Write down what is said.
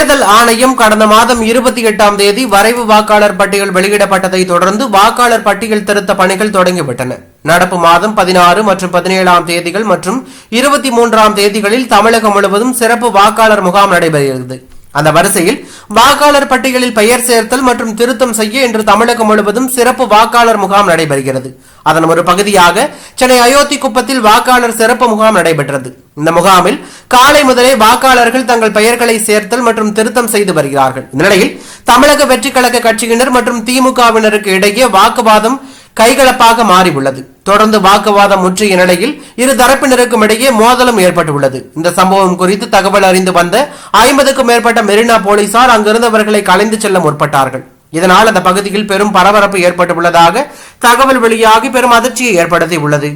தேர்தல் ஆணையம் கடந்த மாதம் இருபத்தி எட்டாம் தேதி வரைவு வாக்காளர் பட்டியல் வெளியிடப்பட்டதை தொடர்ந்து வாக்காளர் பட்டியல் திருத்த பணிகள் தொடங்கிவிட்டன. நடப்பு மாதம் பதினாறு மற்றும் பதினேழாம் தேதிகள் மற்றும் இருபத்தி மூன்றாம் தேதிகளில் தமிழகம் முழுவதும் சிறப்பு வாக்காளர் முகாம் நடைபெறுகிறது. அந்த வரிசையில் வாக்காளர் பட்டியலில் பெயர் சேர்த்தல் மற்றும் திருத்தம் செய்ய இன்று தமிழகம் முழுவதும் சிறப்பு வாக்காளர் முகாம் நடைபெறுகிறது. அதன் ஒரு பகுதியாக சென்னை அயோத்தி குப்பத்தில் வாக்காளர் சிறப்பு முகாம் நடைபெற்றது. இந்த முகாமில் காலை முதலே வாக்காளர்கள் தங்கள் பெயர்களை சேர்த்தல் மற்றும் திருத்தம் செய்து வருகிறார்கள். இந்த நிலையில் தமிழக வெற்றி கழக கட்சியினர் மற்றும் திமுகவினருக்கு இடையே வாக்குவாதம் கைகலப்பாக மாறியுள்ளது. தொடர்ந்து வாக்குவாதம் முற்றிய நிலையில் இரு தரப்பினருக்கும் இடையே மோதலும் ஏற்பட்டுள்ளது. இந்த சம்பவம் குறித்து தகவல் அறிந்து வந்த ஐம்பதுக்கும் மேற்பட்ட மெரினா போலீசார் அங்கிருந்தவர்களை கலைந்து செல்ல முற்பட்டார்கள். இதனால் அந்த பகுதியில் பெரும் பரபரப்பு ஏற்பட்டுள்ளதாக தகவல் வெளியாகி பெரும் அதிர்ச்சியை ஏற்படுத்தி உள்ளது